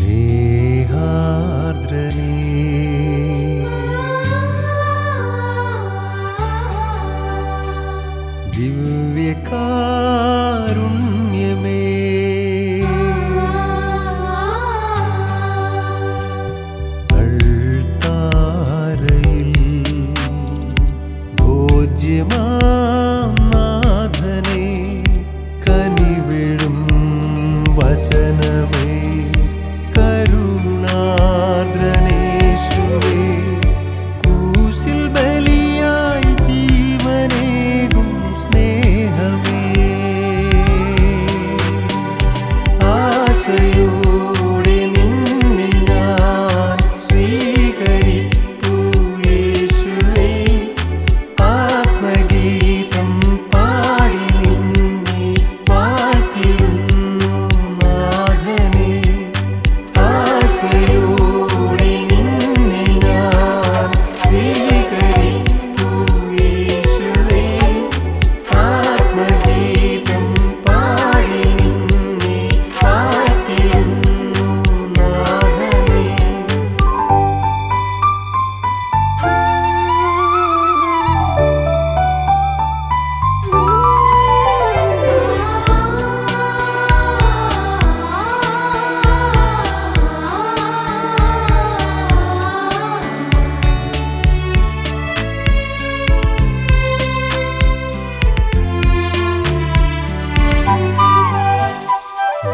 me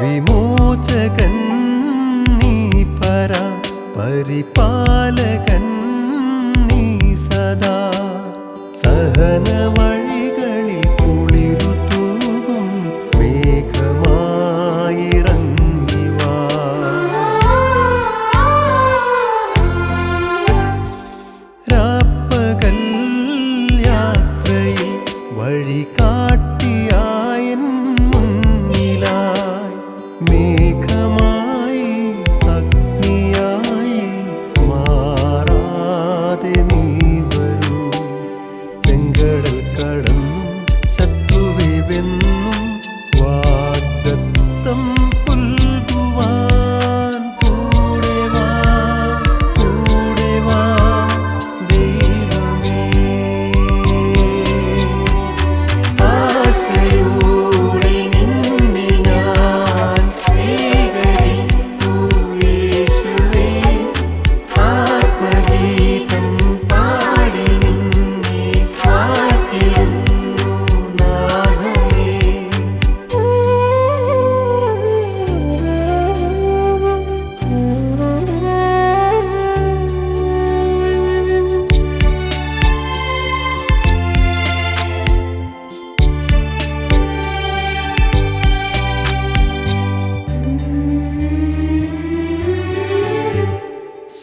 വിമോചകൻ നീ പര പരിപാലകൻ നീ സദാ. സഹനവ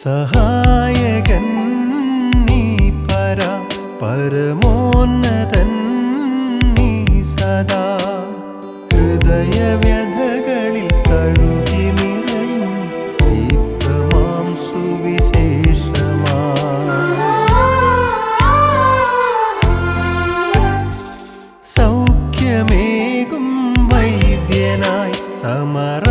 സഹായകൻ നീ പര പരമോന്നതൻ നീ സദാ. ഹൃദയവ്യഥകളിൽ തഴുകി നിറയും ദീപ്തമാം സുവിശേഷമാ സൗഖ്യമേകും വൈദ്യനായി സമര